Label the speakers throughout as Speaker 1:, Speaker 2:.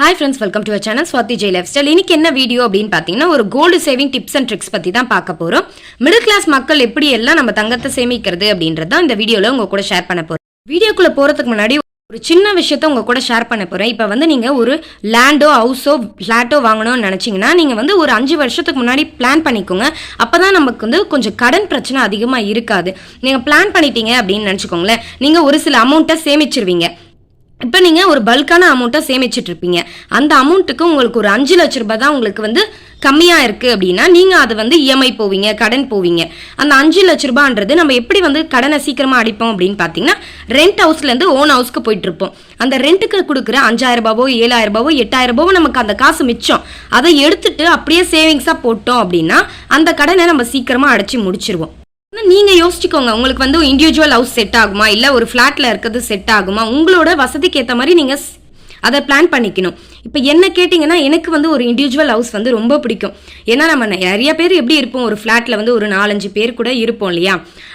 Speaker 1: Hi friends welcome to channel Swathi Jai lifestyle இன்னைக்கு என்ன video அப்படின்னு பார்த்தீங்கன்னா ஒரு gold saving tips and tricks பற்றி தான் பார்க்க போகிறோம் மிடில் கிளாஸ் மக்கள் எப்படி எல்லாம் நம்ம தங்கத்தை சேமிக்கிறது அப்படின்றது தான் இந்த வீடியோவில் உங்கள் கூட ஷேர் பண்ண போகிறோம் வீடியோக்குள்ளே போகிறதுக்கு முன்னாடி ஒரு சின்ன விஷயத்த உங்கள் கூட ஷேர் பண்ண போகிறேன் இப்போ வந்து நீங்கள் ஒரு லேண்டோ ஹவுஸோ ஃப்ளாட்டோ வாங்கணும்னு நினச்சிங்கன்னா நீங்கள் வந்து ஒரு அஞ்சு வருஷத்துக்கு முன்னாடி பிளான் பண்ணிக்கோங்க. அப்போ தான் நமக்கு வந்து கொஞ்சம் கடன் பிரச்சனை அதிகமாக இருக்காது. நீங்கள் பிளான் பண்ணிட்டீங்க அப்படின்னு நினச்சிக்கோங்களேன். நீங்கள் ஒரு சில அமௌண்ட்டை சேமிச்சிருவீங்க. இப்போ நீங்கள் ஒரு பல்கான அமௌண்ட்டை சேமிச்சுட்டு இருப்பீங்க அந்த அமௌண்ட்டுக்கு உங்களுக்கு ஒரு அஞ்சு லட்ச ரூபாய் தான் உங்களுக்கு வந்து கம்மியாக இருக்குது அப்படின்னா நீங்கள் அது வந்து இஎம்ஐ போவீங்க கடன் போவீங்க. அந்த அஞ்சு லட்ச ரூபான்றது நம்ம எப்படி வந்து கடனை சீக்கிரமாக அடிப்போம் அப்படின்னு பார்த்தீங்கன்னா ரெண்ட் ஹவுஸ்லேருந்து ஓன் ஹவுஸ்க்கு போயிட்டுருப்போம் அந்த ரெண்ட்டுக்கு கொடுக்குற அஞ்சாயிரம் ரூபாவோ ஏழாயிரம் ரூபாவோ எட்டாயிரம் ரூபாவோ நமக்கு அந்த காசு மிச்சம். அதை எடுத்துட்டு அப்படியே சேவிங்ஸாக போட்டோம் அப்படின்னா அந்த கடனை நம்ம சீக்கிரமாக அடைச்சி முடிச்சிருவோம். நீங்கள் யோசிச்சுக்கோங்க. உங்களுக்கு வந்து இண்டிவிஜுவல் ஹவுஸ் செட் ஆகுமா? இல்லை ஒரு ஃப்ளாட்டில் இருக்கிறது செட் ஆகுமா? உங்களோட வசதிக்கு ஏற்ற மாதிரி நீங்கள் அதை பிளான் பண்ணிக்கணும். இப்போ என்ன கேட்டிங்கன்னா எனக்கு வந்து ஒரு இண்டிவிஜுவல் ஹவுஸ் வந்து ரொம்ப பிடிக்கும். ஏன்னா நம்ம நிறைய பேர் எப்படி இருப்போம்? ஒரு ஃப்ளாட்டில் வந்து ஒரு நாலஞ்சு பேர் கூட இருப்போம் இல்லையா?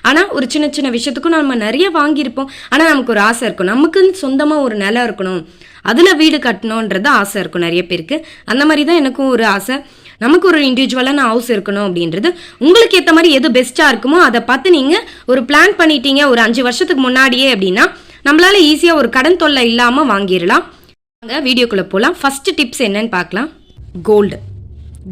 Speaker 1: ஆனால் ஒரு சின்ன சின்ன விஷயத்துக்கும் நம்ம நிறைய வாங்கியிருப்போம். ஆனால் நமக்கு ஒரு ஆசை இருக்கும். நமக்குன்னு சொந்தமாக ஒரு நிலம் இருக்கணும். அதில் வீடு கட்டணுன்றது ஆசை இருக்கும் நிறைய பேருக்கு. அந்த மாதிரி தான் எனக்கும் ஒரு ஆசை. நமக்கு ஒரு இண்டிவிஜுவலான ஹவுஸ் இருக்கணும் அப்படின்றது உங்களுக்கு ஏற்ற மாதிரி எது பெஸ்ட்டாக இருக்குமோ அதை பார்த்து நீங்கள் ஒரு பிளான் பண்ணிட்டீங்க ஒரு அஞ்சு வருஷத்துக்கு முன்னாடியே அப்படின்னா நம்மளால ஈஸியாக ஒரு கடன் தொல்லை இல்லாமல் வாங்கிடலாம். வாங்க வீடியோக்குள்ளே போகலாம் ஃபர்ஸ்ட் டிப்ஸ் என்னன்னு பார்க்கலாம். கோல்டு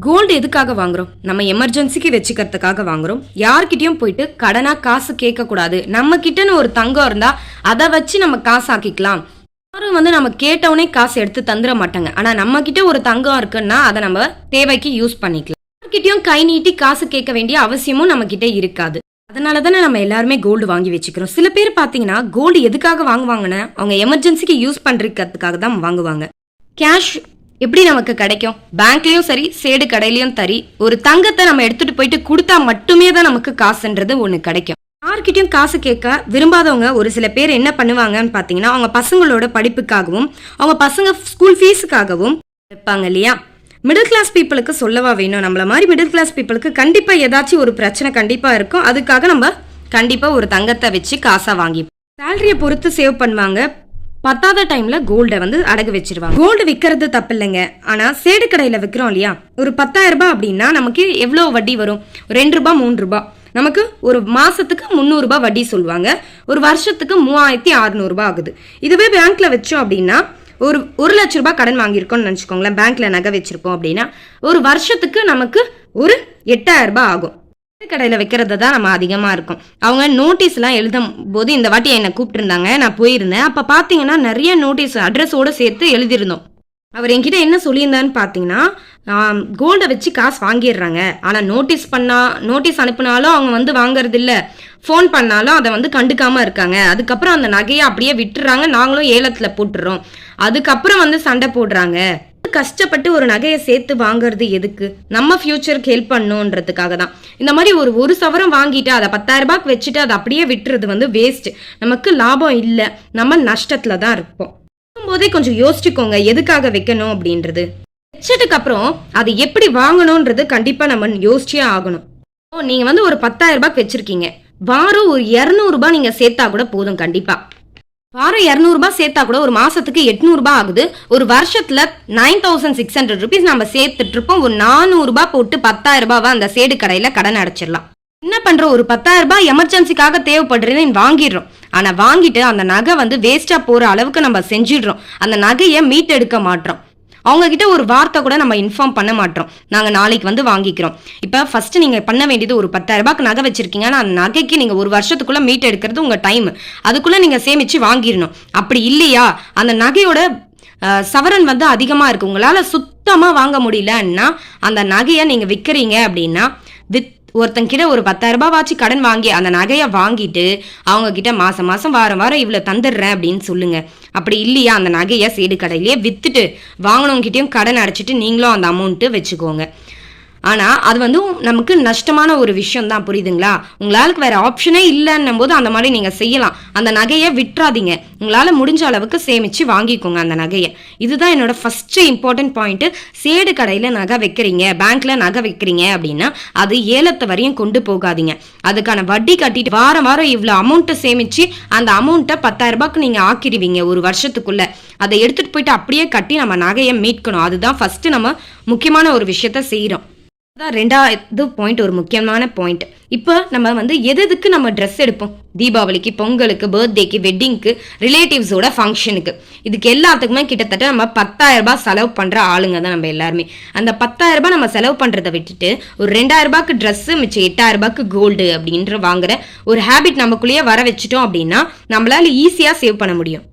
Speaker 1: கோல்டு எதுக்காக வாங்குறோம்? நம்ம எமர்ஜென்சிக்கு வச்சுக்கிறதுக்காக வாங்குறோம். யார்கிட்டயும் போயிட்டு கடனா காசு கேட்கக்கூடாது. நம்ம கிட்டன்னு ஒரு தங்கம் இருந்தா அதை வச்சு நம்ம காசு ஆக்கிக்கலாம் யாரும் வந்து நம்ம கேட்டவுடனே காசு எடுத்து தந்துட மாட்டாங்க. ஆனா நம்ம கிட்ட ஒரு தங்கம் இருக்குன்னா அதை நம்ம தேவைக்கு யூஸ் பண்ணிக்கலாம். யார்கிட்டயும் கை நீட்டி காசு கேட்க வேண்டிய அவசியமும் நம்ம கிட்ட இருக்காது. அதனால தானே நம்ம எல்லாருமே கோல்டு வாங்கி வச்சுக்கிறோம். சில பேர் பார்த்தீங்கன்னா கோல்டு எதுக்காக வாங்குவாங்கன்னா அவங்க எமர்ஜென்சிக்கு யூஸ் பண்றதுக்காக தான் வாங்குவாங்க. கேஷ் எப்படி நமக்கு கிடைக்கும்? பேங்க்லயும் சரி சேடு கடையிலயும் சரி ஒரு தங்கத்தை நம்ம எடுத்துட்டு போயிட்டு கொடுத்தா மட்டுமே தான் நமக்கு காசுன்றது ஒன்று கிடைக்கும். யார்கிட்டையும் காசு கேட்க விரும்பாதவங்க ஒரு சில பேர் என்ன பண்ணுவாங்கன்னு பார்த்தீங்கன்னா அவங்க பசங்களோட படிப்புக்காகவும் அவங்க பசங்க ஸ்கூல் ஃபீஸுக்காகவும் வைப்பாங்க இல்லையா? மிடில் கிளாஸ் பீப்புளுக்கு சொல்லவா வேணும்? நம்மள மாதிரி மிடில் கிளாஸ் பீப்புளுக்கு கண்டிப்பாக ஏதாச்சும் ஒரு பிரச்சனை கண்டிப்பாக இருக்கும். அதுக்காக நம்ம கண்டிப்பாக ஒரு தங்கத்தை வச்சு காசாக வாங்கி சேலரியை பொறுத்து சேவ் பண்ணுவாங்க. பத்தாத டைம்ல கோல்டை வந்து அடகு வச்சிருவாங்க. கோல்டு விற்கிறது தப்பு இல்லைங்க ஆனா சேடு கடையில விற்கிறோம் இல்லையா? ஒரு பத்தாயிரம் ரூபாய் அப்படின்னா நமக்கு எவ்வளோ வட்டி வரும்? ரெண்டு ரூபாய் மூணு ரூபாய். நமக்கு ஒரு மாதத்துக்கு முந்நூறுரூபா வட்டி சொல்லுவாங்க. ஒரு வருஷத்துக்கு மூவாயிரத்தி அறுநூறுபா ஆகுது. இதுவே பேங்க்கில் வச்சோம் அப்படின்னா ஒரு ஒரு லட்ச ரூபாய் கடன் வாங்கியிருக்கோம்னு நினச்சிக்கோங்களேன். பேங்க்ல நகை வச்சிருப்போம் அப்படின்னா ஒரு வருஷத்துக்கு நமக்கு ஒரு எட்டாயிரம் ரூபாய் ஆகும். கடையில் வைக்கிறது தான் நம்ம அதிகமாக இருக்கும். அவங்க நோட்டீஸ்லாம் எழுதும் போது இந்த வாட்டி என்னை கூப்பிட்டுருந்தாங்க. நான் போயிருந்தேன். அப்போ பார்த்தீங்கன்னா நிறைய நோட்டீஸ் அட்ரஸோடு சேர்த்து எழுதியிருந்தோம். அவர் என்கிட்ட என்ன சொல்லியிருந்தான்னு பார்த்தீங்கன்னா கோல்டை வச்சு காசு வாங்கிடுறாங்க. ஆனால் நோட்டீஸ் பண்ணா நோட்டீஸ் அனுப்புனாலும் அவங்க வந்து வாங்குறதில்ல. ஃபோன் பண்ணாலும் அதை வந்து கண்டுக்காமல் இருக்காங்க. அதுக்கப்புறம் அந்த நகையை அப்படியே விட்டுறாங்க. நாங்களும் ஏலத்தில் போட்டுறோம். அதுக்கப்புறம் வந்து சண்டை போடுறாங்க. கஷ்டப்பட்டு ஒரு நகையை சேர்த்து வாங்குறது எதுக்கு? நம்ம ஃபியூச்சருக்கு ஹெல்ப் பண்ணுன்றதுக்காக தான். இந்த மாதிரி ஒரு ஒரு சவரம் வாங்கிட்டு அதை பத்தாயிரம் ரூபாய்க்கு வச்சுட்டு அதை அப்படியே விட்டுறது வந்து வேஸ்ட் நமக்கு லாபம் இல்லை. நம்ம நஷ்டத்துல தான் இருப்போம். போதே கொஞ்சம் யோசிச்சுக்கோங்க எதுக்காக வைக்கணும் அப்படின்றது. வச்சதுக்கு அப்புறம் அது எப்படி வாங்கணுன்றது கண்டிப்பா நம்ம யோசிச்சே ஆகணும். ஓ, நீங்க வந்து ஒரு பத்தாயிரம் ரூபாய்க்கு வச்சிருக்கீங்க. வாரம் ஒரு இரநூறுபா நீங்க சேர்த்தா கூட போதும் கண்டிப்பா. வாரம் இரநூறுபா சேர்த்தா கூட ஒரு மாசத்துக்கு எட்நூறுபா ஆகுது. ஒரு வருஷத்துல nine thousand six hundred rupees நம்ம சேர்த்துட்டு இருப்போம். ஒரு நானூறுபா போட்டு பத்தாயிரம் ரூபாவை அந்த சேடு கடையில கடன் அடைச்சிடலாம். என்ன பண்ணுறோம் ஒரு பத்தாயிரம் ரூபாய் எமர்ஜென்சிக்காக தேவைப்படுறதுன்னு வாங்கிடுறோம். ஆனால் வாங்கிட்டு அந்த நகை வந்து வேஸ்ட்டாக போகிற அளவுக்கு நம்ம செஞ்சிடுறோம். அந்த நகையை மீட்டெடுக்க மாட்டோம். அவங்க கிட்ட ஒரு வார்த்தை கூட நம்ம இன்ஃபார்ம் பண்ண மாட்டோம். நாங்கள் நாளைக்கு வந்து வாங்கிக்கிறோம். இப்போ ஃபஸ்ட்டு நீங்கள் பண்ண வேண்டியது ஒரு பத்தாயிரம் ரூபாய்க்கு நகை வச்சிருக்கீங்க. அந்த நகைக்கு நீங்கள் ஒரு வருஷத்துக்குள்ளே மீட் எடுக்கிறது உங்கள் டைம் அதுக்குள்ளே நீங்கள் சேமித்து வாங்கிடணும். அப்படி இல்லையா? அந்த நகையோட சவரன் வந்து அதிகமாக இருக்குது உங்களால் சுத்தமாக வாங்க முடியலன்னா அந்த நகையை நீங்கள் விற்கிறீங்க அப்படின்னா வித் ஒருத்தங்கிட்ட ஒரு பத்தாயிரம் ரூபாய் வாச்சு கடன் வாங்கி அந்த நகையை வாங்கிட்டு அவங்க கிட்ட மாசம் மாசம் வாரம் வாரம் இவ்வளோ தந்துடுறேன் அப்படின்னு சொல்லுங்க. அப்படி இல்லையா அந்த நகையை சேடு கடையிலேயே வித்துட்டு வாங்கினவங்ககிட்டயும் கடன் அடைச்சிட்டு நீங்களும் அந்த அமௌண்ட்டு வச்சுக்கோங்க. ஆனால் அது வந்து நமக்கு நஷ்டமான ஒரு விஷயம் தான் புரியுதுங்களா? உங்களால் வேற ஆப்ஷனே இல்லைன்னும் போது அந்த மாதிரி நீங்கள் செய்யலாம். அந்த நகையை விட்டுறாதீங்க உங்களால் முடிஞ்ச அளவுக்கு சேமித்து வாங்கிக்கோங்க அந்த நகையை. இதுதான் என்னோட ஃபஸ்ட்டு இம்பார்ட்டன்ட் பாயிண்ட்டு சேடு கடையில் நகை வைக்கிறீங்க பேங்க்கில் நகை வைக்கிறீங்க அப்படின்னா அது ஏலத்தை வரையும் கொண்டு போகாதீங்க. அதுக்கான வட்டி கட்டிட்டு வாரம் வாரம் இவ்வளோ அமௌண்ட்டை சேமித்து அந்த அமௌண்ட்டை பத்தாயிரம் ரூபாய்க்கு நீங்கள் ஆக்கிடுவீங்க ஒரு வருஷத்துக்குள்ளே. அதை எடுத்துகிட்டு போயிட்டு அப்படியே கட்டி நம்ம நகையை மீட்கணும். அதுதான் ஃபஸ்ட்டு நம்ம முக்கியமான ஒரு விஷயத்த செய்கிறோம் அதான் ரெண்டாவது பாயிண்ட் ஒரு முக்கியமான பாயிண்ட் இப்போ நம்ம வந்து எது எதுக்கு நம்ம ட்ரெஸ் எடுப்போம்? தீபாவளிக்கு பொங்கலுக்கு பர்த்டேக்கு வெட்டிங்க்கு ரிலேட்டிவ்ஸோட ஃபங்க்ஷனுக்கு இதுக்கு எல்லாத்துக்குமே கிட்டத்தட்ட நம்ம பத்தாயிரம் ரூபாய் செலவு பண்ணுற ஆளுங்க தான் நம்ம எல்லாருமே. அந்த பத்தாயிரம் ரூபாய் நம்ம செலவு பண்ணுறதை விட்டுட்டு ஒரு ரெண்டாயிரம் ரூபாய்க்கு ட்ரெஸ் மிச்சம் எட்டாயிரம் ரூபாய்க்கு கோல்டு அப்படின்ற வாங்குற ஒரு ஹேபிட் நமக்குள்ளேயே வர வச்சுட்டோம் அப்படின்னா நம்மளால ஈஸியாக சேவ் பண்ண முடியும்.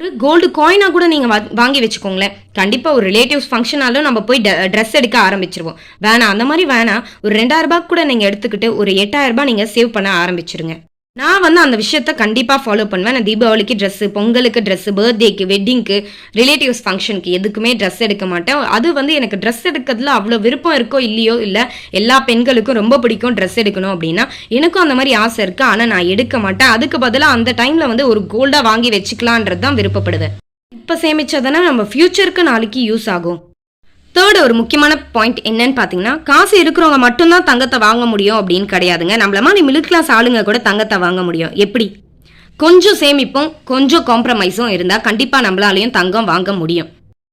Speaker 1: ஒரு கோல்டு காயினா கூட நீங்கள் வாங்கி வச்சுக்கோங்களேன். கண்டிப்பாக ஒரு ரிலேட்டிவ்ஸ் ஃபங்க்ஷனாலும் நம்ம போய் ட்ரெஸ் எடுக்க ஆரம்பிச்சிருவோம். வேணாம் அந்த மாதிரி வேணாம். ஒரு ரெண்டாயிரம் ரூபாய் கூட நீங்கள் எடுத்துக்கிட்டு ஒரு எட்டாயிரம் ரூபாய் நீங்கள் சேவ் பண்ண ஆரம்பிச்சிருங்க. நான் வந்து அந்த விஷயத்த கண்டிப்பாக ஃபாலோ பண்ணுவேன். நான் தீபாவளிக்கு ட்ரெஸ்ஸு பொங்கலுக்கு ட்ரெஸ்ஸு பர்த்டேக்கு வெட்டிங்க்கு ரிலேட்டிவ்ஸ் ஃபங்க்ஷனுக்கு எதுக்குமே ட்ரெஸ் எடுக்க மாட்டேன். அது வந்து எனக்கு ட்ரெஸ் எடுக்கிறதுல அவ்வளோ விருப்பம் இருக்கோ இல்லையோ இல்லை எல்லா பெண்களுக்கும் ரொம்ப பிடிக்கும் ட்ரெஸ் எடுக்கணும் அப்படின்னா எனக்கும் அந்த மாதிரி ஆசை இருக்கு. ஆனால் நான் எடுக்க மாட்டேன். அதுக்கு பதிலாக அந்த டைமில் வந்து ஒரு கோல்டாக வாங்கி வச்சுக்கலான்றது தான் விருப்பப்படுவேன். இப்போ சேமிச்சதுன்னா நம்ம ஃபியூச்சருக்கு நாளைக்கு யூஸ் ஆகும். தேர்ட் ஒரு முக்கியமான பாயிண்ட் என்னன்னு பார்த்தீங்கன்னா காசு இருக்கிறவங்க மட்டும்தான் தங்கத்தை வாங்க முடியும் அப்படின்னு கிடையாதுங்க. நம்மள மாதிரி மிடில் கிளாஸ் ஆளுங்க கூட தங்கத்தை வாங்க முடியும். எப்படி? கொஞ்சம் சேமிப்பும் கொஞ்சம் காம்ப்ரமைஸும் இருந்தால் கண்டிப்பாக நம்மளாலையும் தங்கம் வாங்க முடியும்.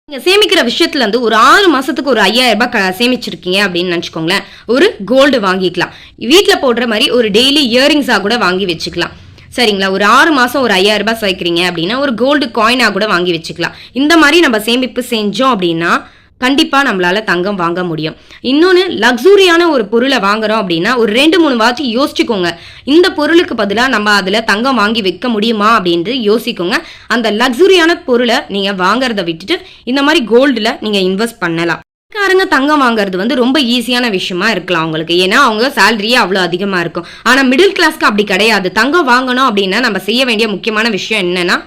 Speaker 1: நீங்கள் சேமிக்கிற விஷயத்துல இருந்து ஒரு ஆறு மாசத்துக்கு ஒரு ஐயாயிரம் ரூபாய் சேமிச்சிருக்கீங்க அப்படின்னு நினச்சிக்கோங்களேன். ஒரு கோல்டு வாங்கிக்கலாம். வீட்டில் போடுற மாதிரி ஒரு டெய்லி இயரிங்ஸாக கூட வாங்கி வச்சுக்கலாம். சரிங்களா? ஒரு ஆறு மாசம் ஒரு ஐயாயிரம் ரூபாய் சேர்க்குறீங்க அப்படின்னா ஒரு கோல்டு காயினா கூட வாங்கி வச்சுக்கலாம். இந்த மாதிரி நம்ம சேமிப்பு செஞ்சோம் அப்படின்னா கண்டிப்பாக நம்மளால தங்கம் வாங்க முடியும். இன்னொன்று லக்ஸூரியான ஒரு பொருளை வாங்குறோம் அப்படின்னா ஒரு ரெண்டு மூணு வாட்டி யோசிச்சுக்கோங்க. இந்த பொருளுக்கு பதிலாக நம்ம அதில் தங்கம் வாங்கி வைக்க முடியுமா அப்படின்ட்டு யோசிக்கோங்க. அந்த லக்ஸூரியான பொருளை நீங்கள் வாங்குறத விட்டுட்டு இந்த மாதிரி கோல்டில் நீங்கள் இன்வெஸ்ட் பண்ணலாம். காரங்க தங்கம் வாங்குறது வந்து ரொம்ப ஈஸியான விஷயமா இருக்கலாம் அவங்களுக்கு ஏன்னா அவங்க சேலரியே அவ்வளோ அதிகமாக இருக்கும். ஆனால் மிடில் கிளாஸ்க்கு அப்படி கிடையாது. தங்கம் வாங்கணும் அப்படின்னா நம்ம செய்ய வேண்டிய முக்கியமான விஷயம் என்னன்னா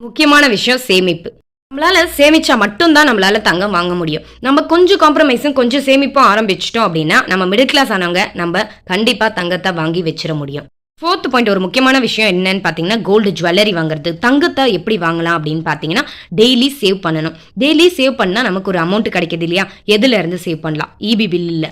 Speaker 1: முக்கியமான விஷயம் சேமிப்பு. நம்மளால் சேமிச்சா மட்டும்தான் நம்மளால் தங்கம் வாங்க முடியும். நம்ம கொஞ்சம் காம்ப்ரமைஸும் கொஞ்சம் சேமிப்பும் ஆரம்பிச்சிட்டோம் அப்படின்னா நம்ம மிடில் கிளாஸ் ஆனவங்க நம்ம கண்டிப்பாக தங்கத்தை வாங்கி வச்சிட முடியும். ஃபோர்த் பாயிண்ட் ஒரு முக்கியமான விஷயம் என்னன்னு பார்த்தீங்கன்னா கோல்டு ஜுவல்லரி வாங்குறது. தங்கத்தை எப்படி வாங்கலாம் அப்படின்னு பார்த்தீங்கன்னா டெய்லி சேவ் பண்ணணும். டெய்லி சேவ் பண்ணால் நமக்கு ஒரு அமௌண்ட் கிடைக்கிது இல்லையா? எதுல இருந்து சேவ் பண்ணலாம்? இபி பில்லில்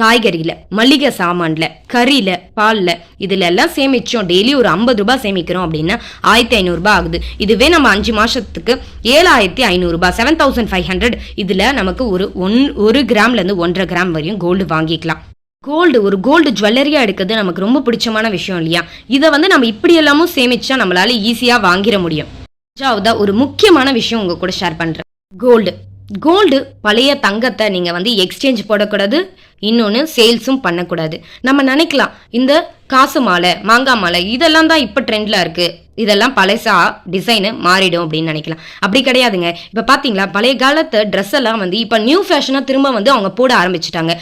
Speaker 1: காய்கறியில் மளிகை சாமான்ல கறியில் பாலில் இதுல எல்லாம் சேமிச்சோம். டெய்லி ஒரு ஐம்பது ரூபாய் சேமிக்கிறோம் அப்படின்னா ஆயிரத்தி ஐநூறுரூபா ஆகுது. இதுவே நம்ம அஞ்சு மாசத்துக்கு ஏழாயிரத்தி ஐநூறுரூபா செவன் தௌசண்ட் ஃபைவ் ஹண்ட்ரட் இதில் நமக்கு ஒரு ஒன் ஒரு கிராம்லேருந்து ஒன்றரை கிராம் வரையும் கோல்டு வாங்கிக்கலாம். கோல்டு ஒரு கோல்டு ஜுவல்லரியாக எடுக்கிறது நமக்கு ரொம்ப பிடிச்சமான விஷயம் இல்லையா? இதை வந்து நம்ம இப்படி எல்லாமும் சேமிச்சா நம்மளால ஈஸியாக வாங்கிட முடியும். அஞ்சாவதா ஒரு முக்கியமான விஷயம் உங்க கூட ஷேர் பண்றேன். கோல்டு கோல்டு பழைய தங்கத்தை நீங்க வந்து எக்ஸ்சேஞ்ச் போடக்கூடாது. இன்னொன்று சேல்ஸும் பண்ணக்கூடாது. நம்ம நினைக்கலாம் இந்த காசு மாலை மாங்காய் மாலை இதெல்லாம் தான் இப்போ ட்ரெண்டில் இருக்குது இதெல்லாம் பழசா டிசைனு மாறிடும் அப்படின்னு நினைக்கலாம். அப்படி கிடையாதுங்க. இப்போ பார்த்தீங்களா பழைய காலத்து ட்ரெஸ் எல்லாம் வந்து இப்போ நியூ ஃபேஷனாக திரும்ப வந்து அவங்க போட ஆரம்பிச்சிட்டாங்க.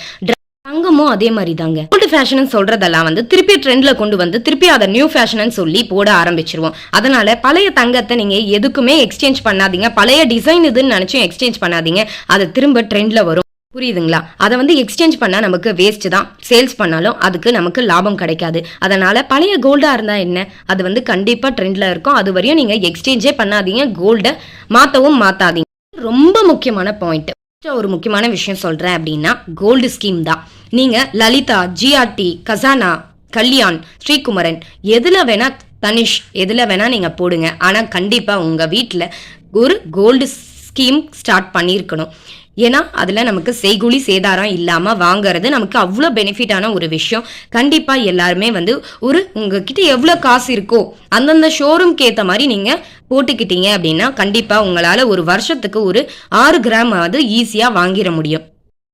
Speaker 1: தங்கமும் அதே மாதிரி தாங்க ஓல்டு ஃபேஷன் சொல்றதெல்லாம் வந்து திருப்பி ட்ரெண்ட்ல கொண்டு வந்து திருப்பி அதை நியூ ஃபேஷன் சொல்லி போட ஆரம்பிச்சிருவோம். அதனால பழைய தங்கத்தை நீங்க எதுக்குமே எக்ஸ்சேஞ்ச் பண்ணாதீங்க. பழைய டிசைன் இதுன்னு நினைச்சும் எக்ஸ்சேஞ்ச் பண்ணாதீங்க. அது திரும்ப ட்ரெண்ட்ல வரும். புரியுதுங்களா? அதை வந்து எக்ஸ்சேஞ்ச் பண்ணா நமக்கு வேஸ்ட் தான். சேல்ஸ் பண்ணாலும் அதுக்கு நமக்கு லாபம் கிடைக்காது. அதனால பழைய கோல்டா இருந்தா என்ன? அது வந்து கண்டிப்பா ட்ரெண்ட்ல இருக்கும். அது வரையும் நீங்க எக்ஸ்சேஞ்சே பண்ணாதீங்க. கோல்டை மாத்தவும் மாத்தாதீங்க. ரொம்ப முக்கியமான பாயிண்ட் ஒரு முக்கியமான விஷயம் சொல்றேன் அப்படின்னா கோல்டு ஸ்கீம் தான். நீங்க லலிதா ஜிஆர்டி கசானா கல்யாண் ஸ்ரீகுமரன் எதுல வேணா தனிஷ் எதுல வேணா நீங்க போடுங்க. ஆனா கண்டிப்பா உங்க வீட்டில் ஒரு கோல்டு ஸ்கீம் ஸ்டார்ட் பண்ணியிருக்கணும். ஏன்னா அதில் நமக்கு செய்கூலி சேதாரம் இல்லாமல் வாங்குறது நமக்கு அவ்வளோ பெனிஃபிட்டான ஒரு விஷயம். கண்டிப்பாக எல்லாருமே வந்து ஒரு உங்ககிட்ட எவ்வளோ காசு இருக்கோ அந்தந்த ஷோரூம்க்கு ஏற்ற மாதிரி நீங்கள் போட்டுக்கிட்டீங்க அப்படின்னா கண்டிப்பாக உங்களால் ஒரு வருஷத்துக்கு ஒரு ஆறு கிராம் அது ஈஸியாக வாங்கிட முடியும்.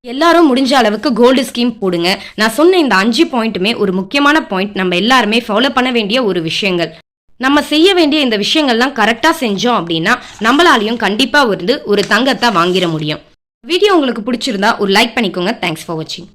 Speaker 1: எல்லாரும் முடிஞ்ச அளவுக்கு கோல்டு ஸ்கீம் போடுங்க. நான் சொன்ன இந்த அஞ்சு பாயிண்ட்டுமே ஒரு முக்கியமான பாயிண்ட் நம்ம எல்லாருமே ஃபாலோ பண்ண வேண்டிய ஒரு விஷயங்கள். நம்ம செய்ய வேண்டிய இந்த விஷயங்கள்லாம் கரெக்டாக செஞ்சோம் அப்படின்னா நம்மளாலையும் கண்டிப்பாக வந்து ஒரு தங்கத்தை வாங்கிட முடியும். வீடியோ உங்களுக்கு பிடிச்சிருந்தா ஒரு லைக் பண்ணிக்கோங்க. தேங்க்ஸ் ஃபார் வாட்சிங்